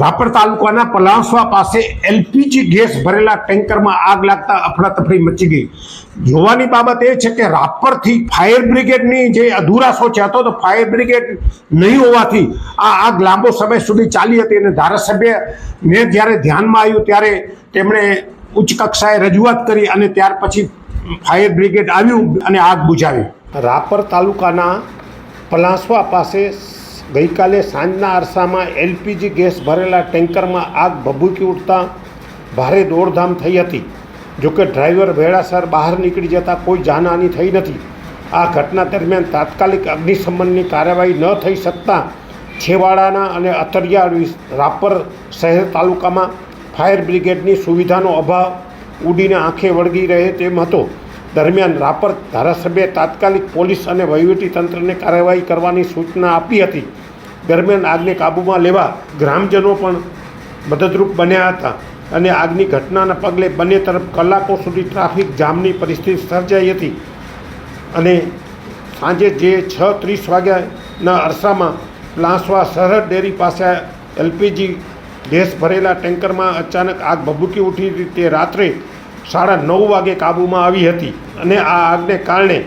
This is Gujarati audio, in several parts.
રાપર તાલુકાના પલાસવા પાસે એલપીજી ગેસ ભરેલા ટેન્કરમાં આગ લાગતા અફડાતફડી મચી ગઈ. જોવાની બાબત એ છે કે રાપરથી ફાયર બ્રિગેડની જે અધુરાશો છે હતો તો ફાયર બ્રિગેડ નહીં હોવાથી આ આગ લાંબો સમય સુધી ચાલી હતી અને ધારાસભ્યને જ્યારે ધ્યાનમાં આવ્યું ત્યારે તેમણે ઉચ્ચ કક્ષાએ રજૂઆત કરી અને ત્યાર પછી ફાયર બ્રિગેડ આવ્યું અને આગ બુઝાવી રાપર તાલુકાના પલાસવા પાસે ગઈકાલે સાંજના અરસામાં એલપીજી ગેસ ભરેલા ટેન્કરમાં આગ ભભૂકી ઉઠતા ભારે દોડધામ થઈ હતી. જોકે ડ્રાઈવર વેળાસર બહાર નીકળી જતા કોઈ જાનહાની થઈ નથી. આ ઘટના દરમિયાન તાત્કાલિક અગ્નિશમનની કાર્યવાહી ન થઈ શકતા છેવાડાના અને અતરિયાળ રાપર શહેર તાલુકામાં ફાયર બ્રિગેડની સુવિધાનો અભાવ ઉડીને આંખે વળગી રહે તેમ હતો. દરમિયાન રાપર ધારાસભ્યે તાત્કાલિક પોલીસ અને તંત્રને કાર્યવાહી કરવાની સૂચના આપી હતી. દરમિયાન આગને કાબૂમાં લેવા ગ્રામજનો પણ મદદરૂપ બન્યા હતા અને આગની ઘટનાના પગલે બંને તરફ કલાકો સુધી ટ્રાફિક જામની પરિસ્થિતિ સર્જાઈ હતી અને સાંજે જે છ ત્રીસ વાગ્યાના અરસામાં પ્લાસવા સરહદ ડેરી પાસે એલપીજી ગેસ ભરેલા ટેન્કરમાં અચાનક આગ ભભૂકી ઉઠી હતી તે રાત્રે સાડા નવ વાગે કાબૂમાં આવી હતી અને આ આગને કારણે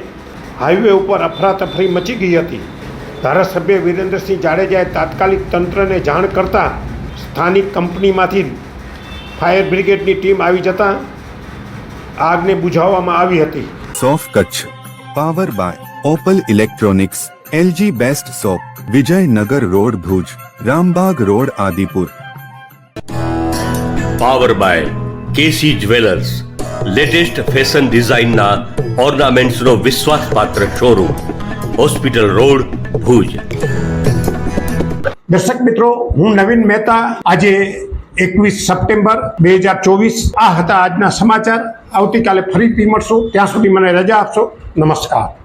હાઈવે ઉપર અફરાતફરી મચી ગઈ હતી. ધારાસભ્ય વિરેન્દ્રસિંહ જાડેજાએ તાત્કાલિક તંત્રને જાણ કરતાં સ્થાનિક કંપનીમાંથી ફાયર બ્રિગેડની ટીમ આવી જતાં આગને બુઝાવવામાં આવી હતી. સોફ Kutch power by Opal electronics LG best shop Vijaynagar road Bhuj Rambagh road Adipur. Power by K C jewellers. Latest fashion ડિઝાઇનના ઓર્નામેન્ટ્સનો વિશ્વાસપાત્ર શોરૂમ, હોસ્પિટલ રોડ, ભુજ. દર્શક મિત્રો, હું નવીન મહેતા. આજે એકવીસ સપ્ટેમ્બર બે હજાર ચોવીસ. આ હતા આજના સમાચાર. આવતીકાલે ફરીથી મળશું. ત્યાં સુધી મને રજા આપશો. નમસ્કાર.